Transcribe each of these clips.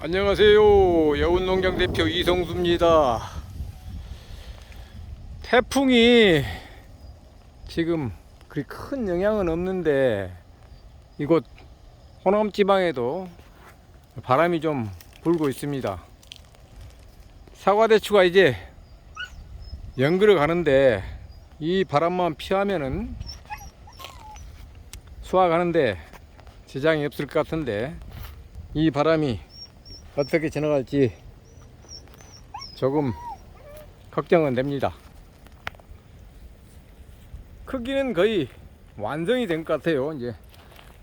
안녕하세요. 여운농장 대표 이성수입니다. 태풍이 지금 그리 큰 영향은 없는데 이곳 호남 지방에도 바람이 좀 불고 있습니다. 사과 대추가 이제 연그러 가는데 이 바람만 피하면은 수확하는데 지장이 없을 것 같은데 이 바람이 어떻게 지나갈지 조금 걱정은 됩니다. 크기는 거의 완성이 된 것 같아요. 이제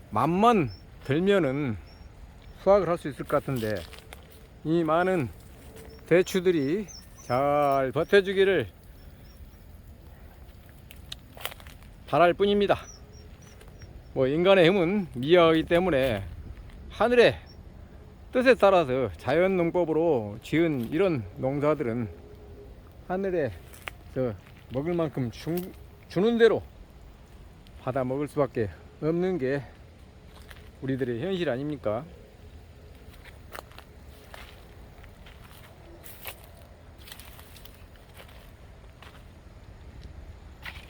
맛만 들면은 수확을 할 수 있을 것 같은데 이 많은 대추들이 잘 버텨주기를 바랄 뿐입니다. 뭐 인간의 힘은 미약하기 때문에 하늘의 뜻에 따라서 자연 농법으로 지은 이런 농사들은 하늘에 저 먹을 만큼 주, 주는 대로 받아 먹을 수밖에 없는 게 우리들의 현실 아닙니까?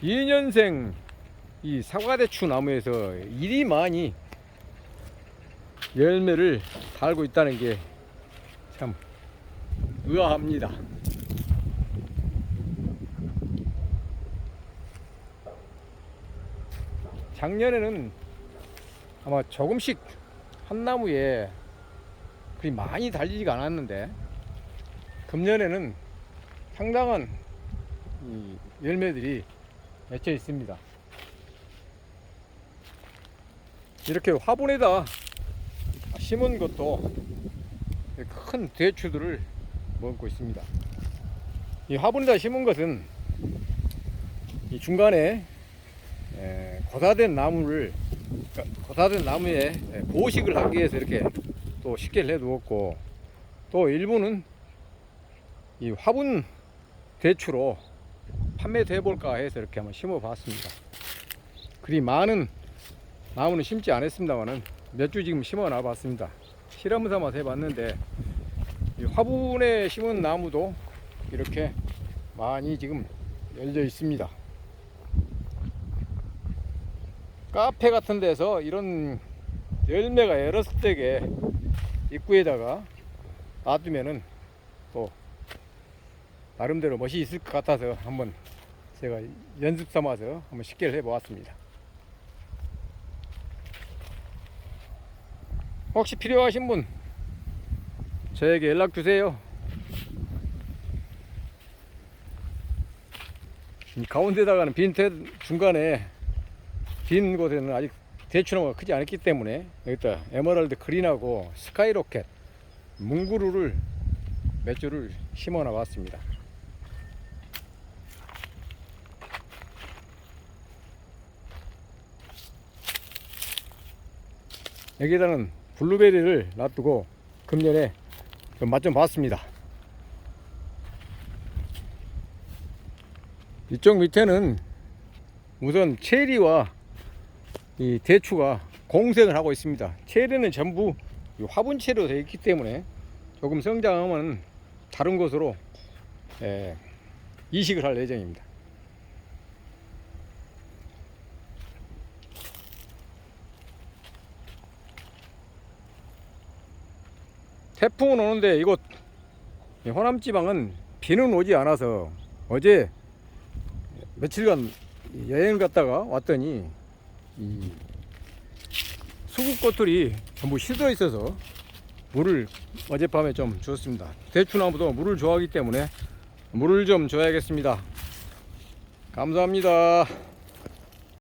이년생이 사과대추 나무에서 이리 많이 열매를 달고 있다는 게 참 의아합니다. 작년에는 아마 조금씩 한 나무에 그리 많이 달리지가 않았는데 금년에는 상당한 이 열매들이 맺혀 있습니다. 이렇게 화분에다 심은 것도 큰 대추들을 먹고 있습니다. 이 화분에다 심은 것은 이 중간에 에, 고사된 나무를 그러니까 고사된 나무에 에, 보식을 하기 위해서 이렇게 또 쉽게 내두었고 또 일부는 이 화분 대추로 판매돼 볼까 해서 이렇게 한번 심어 봤습니다. 그리 많은 나무는 심지 않았습니다만은 몇 주 지금 심어 놔 봤습니다. 실험 삼아서 해봤는데 이 화분에 심은 나무도 이렇게 많이 지금 열려 있습니다. 카페 같은 데서 이런 열매가 여러 스택에 입구에다가 놔두면은 또 나름대로 멋이 있을 것 같아서 한번 제가 연습 삼아서 한번 쉽게 해보았습니다. 혹시 필요하신 분 저에게 연락 주세요. 이 가운데다가는 빈 태, 중간에 빈 곳에는 아직 대추나무가 크지 않았기 때문에 여기다 에메랄드 그린하고 스카이로켓 문구루를 몇 줄을 심어 놔봤습니다. 여기다는 블루베리를 놔두고 금년에 맛 좀 봤습니다. 이쪽 밑에는 우선 체리와 이 대추가 공생을 하고 있습니다. 체리는 전부 이 화분체로 되어 있기 때문에 조금 성장하면 다른 곳으로 예, 이식을 할 예정입니다. 태풍은 오는데 이곳 이 호남 지방은 비는 오지 않아서 어제 며칠간 여행 갔다가 왔더니 이 수국꽃들이 전부 시들어 있어서 물을 어젯밤에 좀 주었습니다. 대추나무도 물을 좋아하기 때문에 물을 좀 줘야겠습니다. 감사합니다.